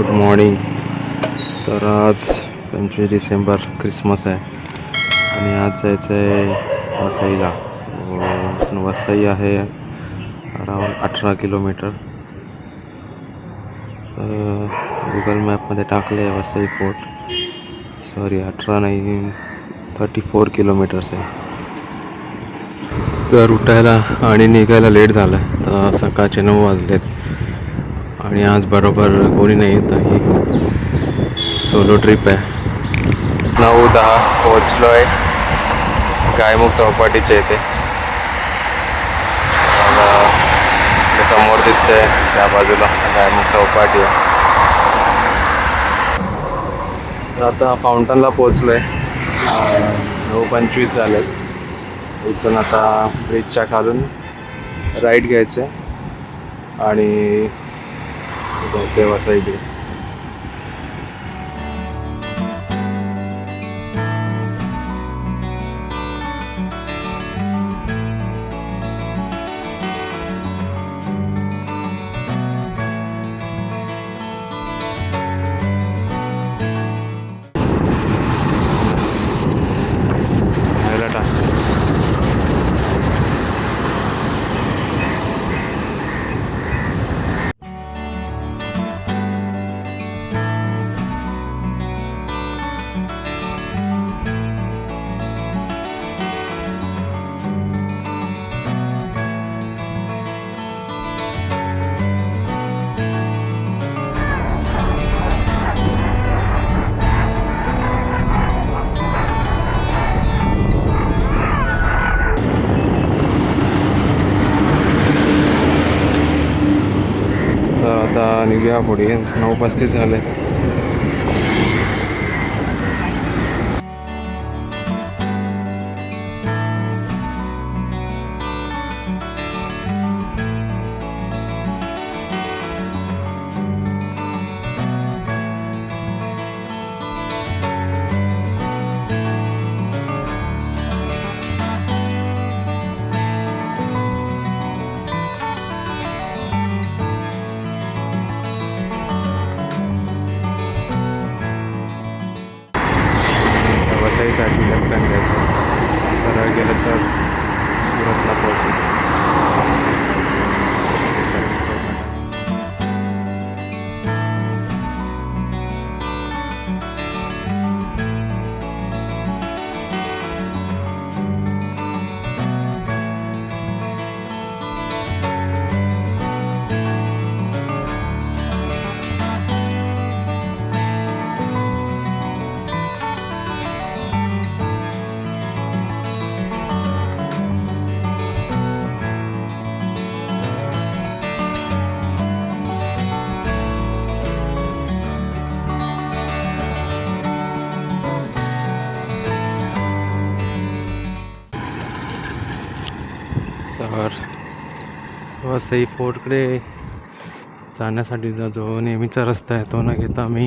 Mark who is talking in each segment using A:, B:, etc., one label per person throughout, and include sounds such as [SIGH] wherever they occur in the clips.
A: Good morning. तर आज पंचवीस डिसेंबर क्रिसमस आहे. आणि आज जायचं आहे वसईला. सो वसई आहे अराऊंड अठरा किलोमीटर. गुगल मॅपमध्ये टाकले आहे वसई फोर्ट सॉरी अठरा नाही थर्टी फोर किलोमीटर्स आहे. तर उठायला आणि निघायला लेट झालं आहे तर सकाळचे नऊ वाजलेत. आणि आज बरोबर कोणी नाही तर ही सोलो ट्रिप आहे. नऊ दहा पोहोचलो आहे गायमुख चौपाटीच्या इथे. समोर दिसते त्या बाजूला गायमुख चौपाटी आहे. आता फाउंटनला पोचलो आहे नऊ पंचवीस झाले इथून आता ब्रिजच्या खालून राईट घ्यायचं आहे आणि जायचं आहे वसईकडे खायला निघूया यांना उपस्थित झाले. त्या वसईसाठी लेफ्ट हँड घ्यायचं सरळ गेलं तर सुरतला पोहोचू. वसई फोर्टकडे जाण्यासाठीचा जो नेहमीचा रस्ता आहे तो न घेता मी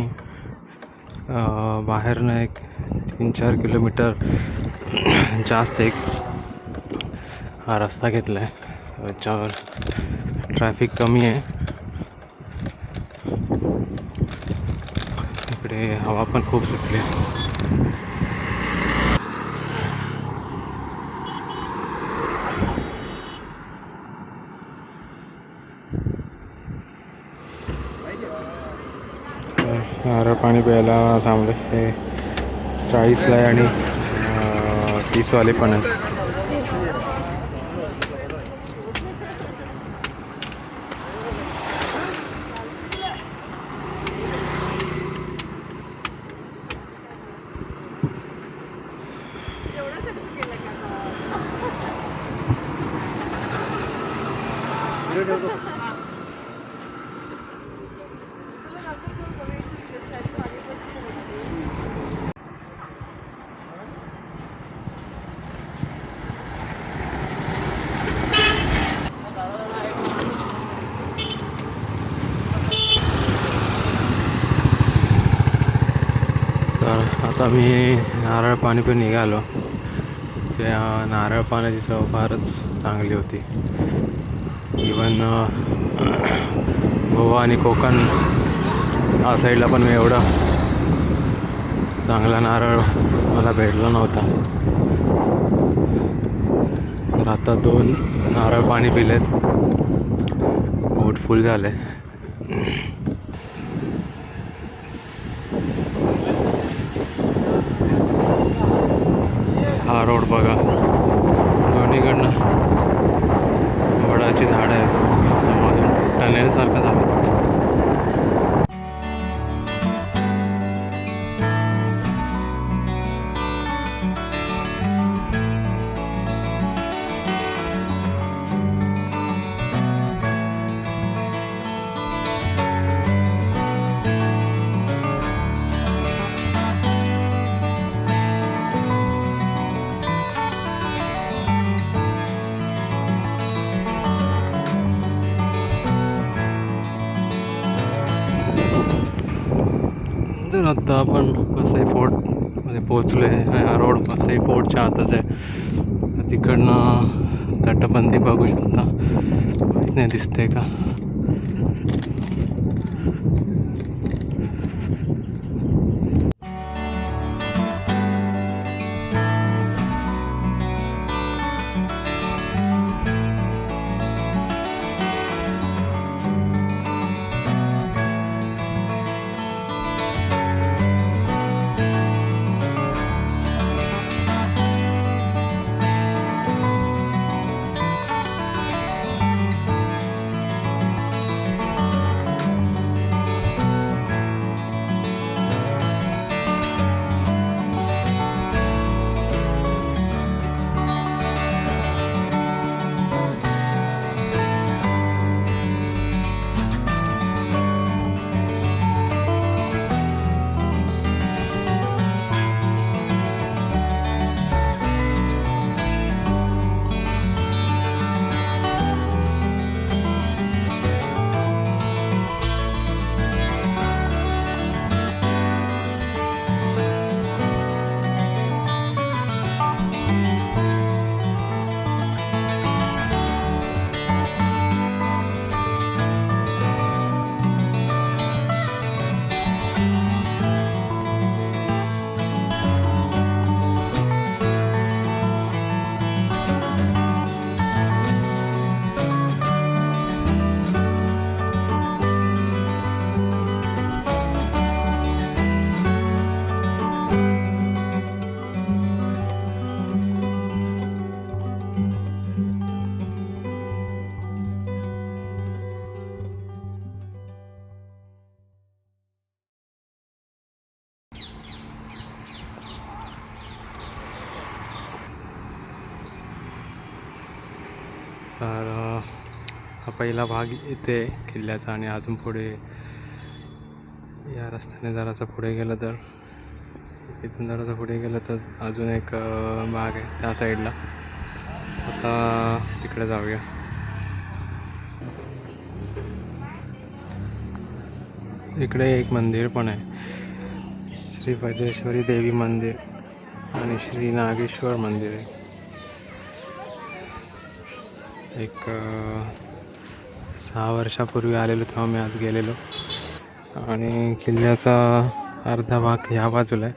A: बाहेरनं एक तीन चार किलोमीटर [CLEARS THROAT] जास्त एक हा रस्ता घेतला आहे त्याच्यावर ट्रॅफिक कमी आहे. इकडे हवा पण खूप सुटली आहे नारळ पाणी प्यायला थांबले. हे चाळीसला आहे आणि तीसवाले पण आहे. आम्ही आता मी नारळ पाणी पण निघालो त्या नारळ पाण्याची चव फारच चांगली होती. इवन गोवा आणि कोकण हा साईडला पण मी एवढं चांगला नारळ मला भेटला नव्हता. तर आता दोन नारळ पाणी पिलेत पोट फुल झाले. मध्ये पोहोचलो आहे हा रोड वसई फोर्टच्या आतच आहे. तिकडनं तटबंदी बघू शकता. माहीत नाही दिसते का? तर हा पहिला भाग इथे किल्ल्याचा आणि अजून पुढे या रस्त्याने जरासं पुढे गेलं तर इथून जरासं पुढे गेलं तर अजून एक भाग आहे त्या साईडला. आता तिकडे जाऊया. इकडे एक मंदिर पण आहे. श्री वज्रेश्वरी देवी मंदिर आणि श्री नागेश्वर मंदिर आहे. एक सहा वर्षापूर्वी आलेलो तेव्हा मी आज गेलेलो. आणि किल्ल्याचा अर्धा भाग ह्या बाजूला आहे.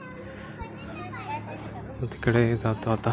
A: तिकडे जातो आता.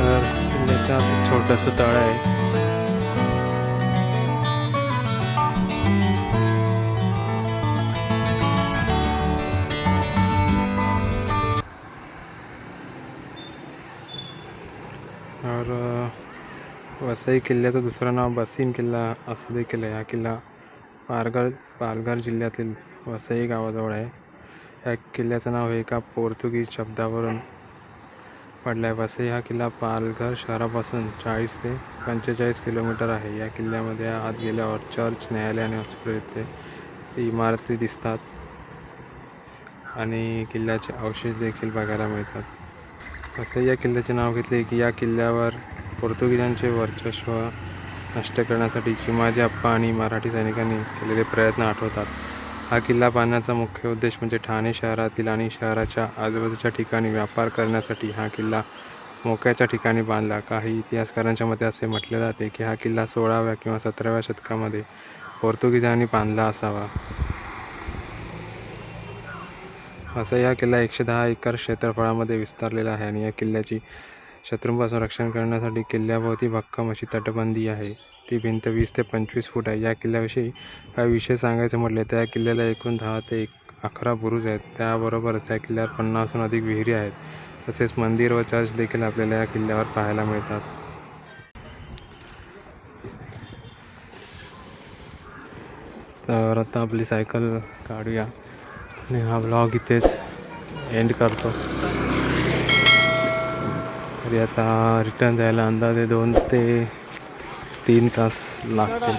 A: बघा छोटंसं तळ आहे. तर वसई किल्ल्याचं दुसरं नाव बसीन किल्ला असं देखील आहे. हा किल्ला पालघर पालघर जिल्ह्यातील वसई गावाजवळ आहे. या किल्ल्याचं नाव हे एका पोर्तुगीज शब्दावरून पडलाय आहे वसई हा किल्ला पालघर शहरापासून चाळीस ते पंचेचाळीस किलोमीटर आहे. या किल्ल्यामध्ये आत गेल्यावर चर्च न्यायालय आणि हॉस्पिटल येथे इमारती दिसतात आणि किल्ल्याचे अवशेष देखील बघायला मिळतात. वसई या किल्ल्याचे नाव घेतले की या किल्ल्यावर पोर्तुगीजांचे वर्चस्व नष्ट करण्यासाठी चिमाजी अप्पा आणि मराठी सैनिकांनी केलेले प्रयत्न आठवतात. हा किल्ला बांधण्याचा मुख्य उद्देश म्हणजे ठाणे शहरातील आणि शहराच्या आजूबाजूच्या ठिकाणी व्यापार करण्यासाठी हा किल्ला मोक्याच्या ठिकाणी बांधला. काही इतिहासकारांच्या मते असे म्हटले जाते की हा किल्ला सोळाव्या किंवा सतराव्या शतकामध्ये पोर्तुगीजांनी बांधला असावा. असा या किल्ला एकशे दहा एकर क्षेत्रफळामध्ये विस्तारलेला आहे आणि या किल्ल्याची शत्रूंपासून रक्षण करण्यासाठी किल्ल्याभोवती भक्कम अशी तटबंदी आहे. ती भिंत वीस ते पंचवीस फूट आहे. या किल्ल्याविषयी काही विषय सांगायचं म्हटले तर या किल्ल्याला एकूण दहा ते एक अकरा बुरुज आहेत. त्याबरोबरच या किल्ल्यावर पन्नासहून अधिक विहिरी आहेत. तसेच मंदिर व चर्च देखील आपल्याला या किल्ल्यावर पाहायला मिळतात. तर आता आपली सायकल काढूया. आणि हा ब्लॉग इथेच एंड करतो. तरी आता रिटर्न जायला अंदाजे दोन ते तीन तास लागतील.